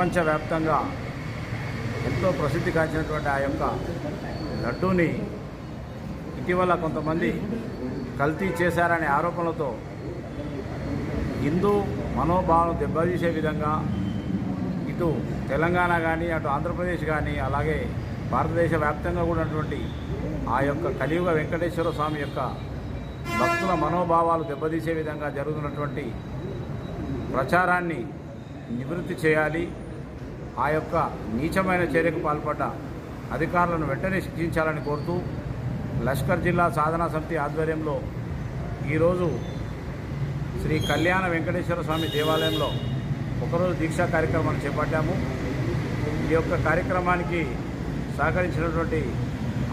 ప్రపంచవ్యాప్తంగా ఎంతో ప్రసిద్ధి కాంచినటువంటి ఆ యొక్క లడ్డూని ఇటీవల కొంతమంది కల్తీ చేశారనే ఆరోపణలతో హిందూ మనోభావం దెబ్బతీసే విధంగా ఇటు తెలంగాణ కానీ అటు ఆంధ్రప్రదేశ్ కానీ అలాగే భారతదేశ వ్యాప్తంగా కూడా ఉన్నటువంటి ఆ యొక్క కలియుగ వెంకటేశ్వర స్వామి యొక్క భక్తుల మనోభావాలు దెబ్బతీసే విధంగా జరుగుతున్నటువంటి ప్రచారాన్ని నివృత్తి చేయాలి. ఆ యొక్క నీచమైన చర్యకు పాల్పడ్డ అధికారులను వెంటనే శిక్షించాలని కోరుతూ లష్కర్ జిల్లా సాధనా సమితి ఆధ్వర్యంలో ఈరోజు శ్రీ కళ్యాణ వెంకటేశ్వర స్వామి దేవాలయంలో ఒకరోజు దీక్షా కార్యక్రమాన్ని చేపట్టాము. ఈ యొక్క కార్యక్రమానికి సహకరించినటువంటి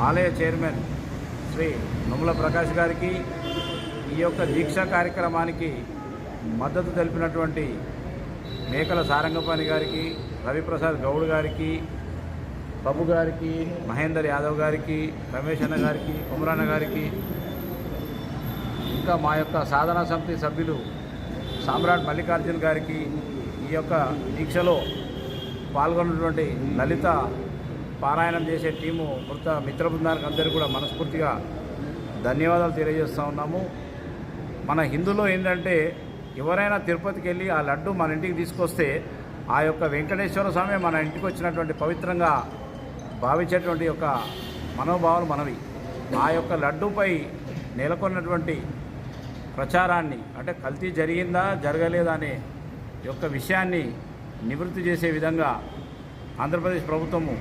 ఆలయ చైర్మన్ శ్రీ నుమల ప్రకాష్ గారికి ఈ యొక్క దీక్షా కార్యక్రమానికి మద్దతు తెలిపినటువంటి మేకల సారంగపాణి గారికి రవిప్రసాద్ గౌడ్ గారికి బాబు గారికి మహేందర్ యాదవ్ గారికి రమేష్ అన్న గారికి కుమరాన్న గారికి ఇంకా మా యొక్క సాధనా సమితి సభ్యులు సామ్రాట్ మల్లికార్జున్ గారికి ఈ యొక్క దీక్షలో పాల్గొన్నటువంటి లలిత పారాయణం చేసే టీము మృత మిత్రబృందానికి అందరూ కూడా మనస్ఫూర్తిగా ధన్యవాదాలు తెలియజేస్తూ ఉన్నాము. మన హిందులో ఏంటంటే ఎవరైనా తిరుపతికి వెళ్ళి ఆ లడ్డు మన ఇంటికి తీసుకొస్తే ఆ యొక్క వెంకటేశ్వర స్వామి మన ఇంటికి వచ్చినటువంటి పవిత్రంగా భావించేటువంటి యొక్క మనోభావాలు మనవి. ఆ యొక్క లడ్డూపై నెలకొన్నటువంటి ప్రచారాన్ని అంటే కల్తీ జరిగిందా జరగలేదా అనే యొక్క విషయాన్ని నివృత్తి చేసే విధంగా ఆంధ్రప్రదేశ్ ప్రభుత్వము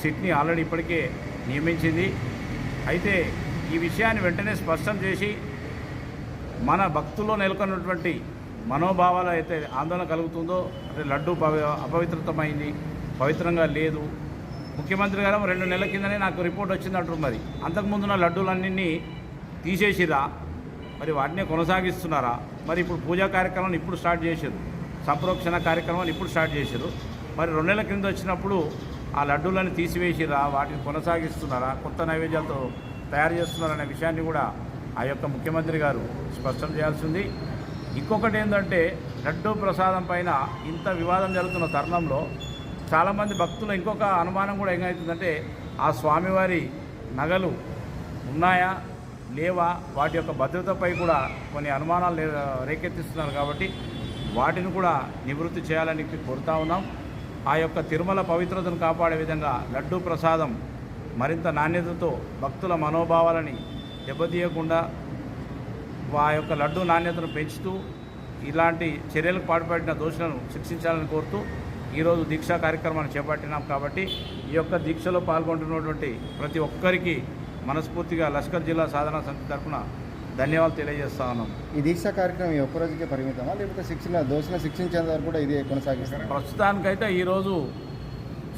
సిట్ని ఆల్రెడీ ఇప్పటికే నియమించింది. అయితే ఈ విషయాన్ని వెంటనే స్పష్టం చేసి మన భక్తుల్లో నెలకొన్నటువంటి మనోభావాలు అయితే ఆందోళన కలుగుతుందో అంటే లడ్డు పవి అపవిత్రతమైంది పవిత్రంగా లేదు. ముఖ్యమంత్రి గారు రెండు నెలల కిందనే నాకు రిపోర్ట్ వచ్చింది అంటారు మరి. అంతకుముందున్న లడ్డూలన్నీ తీసేసిరా? మరి వాటినే కొనసాగిస్తున్నారా? మరి ఇప్పుడు పూజా కార్యక్రమాన్ని ఇప్పుడు స్టార్ట్ చేశారు. సంప్రోక్షణ కార్యక్రమాన్ని ఇప్పుడు స్టార్ట్ చేశారు. మరి రెండు నెలల క్రింద వచ్చినప్పుడు ఆ లడ్డూలను తీసివేసిరా? వాటిని కొనసాగిస్తున్నారా? కొత్త నైవేద్యాలతో తయారు చేస్తున్నారనే విషయాన్ని కూడా ఆ యొక్క ముఖ్యమంత్రి గారు స్పష్టం చేయాల్సింది ఇంకొకటి ఏంటంటే లడ్డూ ప్రసాదం పైన ఇంత వివాదం జరుగుతున్న తరుణంలో చాలామంది భక్తులు ఇంకొక అనుమానం కూడా ఏమవుతుందంటే ఆ స్వామివారి నగలు ఉన్నాయా లేవా వాటి యొక్క భద్రతపై కూడా కొన్ని అనుమానాలు రేకెత్తిస్తున్నారు కాబట్టి వాటిని కూడా నివృత్తి చేయాలని కోరుతా ఉన్నాం. ఆ యొక్క తిరుమల పవిత్రతను కాపాడే విధంగా లడ్డూ ప్రసాదం మరింత నాణ్యతతో భక్తుల మనోభావాలని దెబ్బతీయకుండా ఆ యొక్క లడ్డూ నాణ్యతను పెంచుతూ ఇలాంటి చర్యలకు పాటుపడిన దోషులను శిక్షించాలని కోరుతూ ఈరోజు దీక్షా కార్యక్రమాన్ని చేపట్టినాం కాబట్టి ఈ యొక్క దీక్షలో పాల్గొంటున్నటువంటి ప్రతి ఒక్కరికి మనస్ఫూర్తిగా లష్కర్ జిల్లా సాధనా సమితి తరఫున ధన్యవాదాలు తెలియజేస్తా ఉన్నాం. ఈ దీక్షా కార్యక్రమం ఈ ఒక్క రోజుకే పరిమితమా? లేకపోతే శిక్షణ దోషణ శిక్షించేంత వరకు కూడా ఇదే కొనసాగిస్తారు? ప్రస్తుతానికైతే ఈరోజు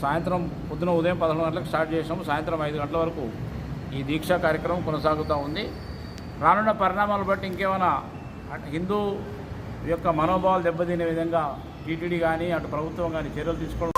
సాయంత్రం పొద్దున ఉదయం పదకొండు గంటలకు స్టార్ట్ చేసాము సాయంత్రం ఐదు గంటల వరకు ఈ దీక్షా కార్యక్రమం కొనసాగుతూ ఉంది. రానున్న పరిణామాలు బట్టి ఇంకేమైనా హిందూ యొక్క మనోభావాలు దెబ్బతినే విధంగా టీటీడీ కానీ అటు ప్రభుత్వం కానీ చర్యలు తీసుకోవడం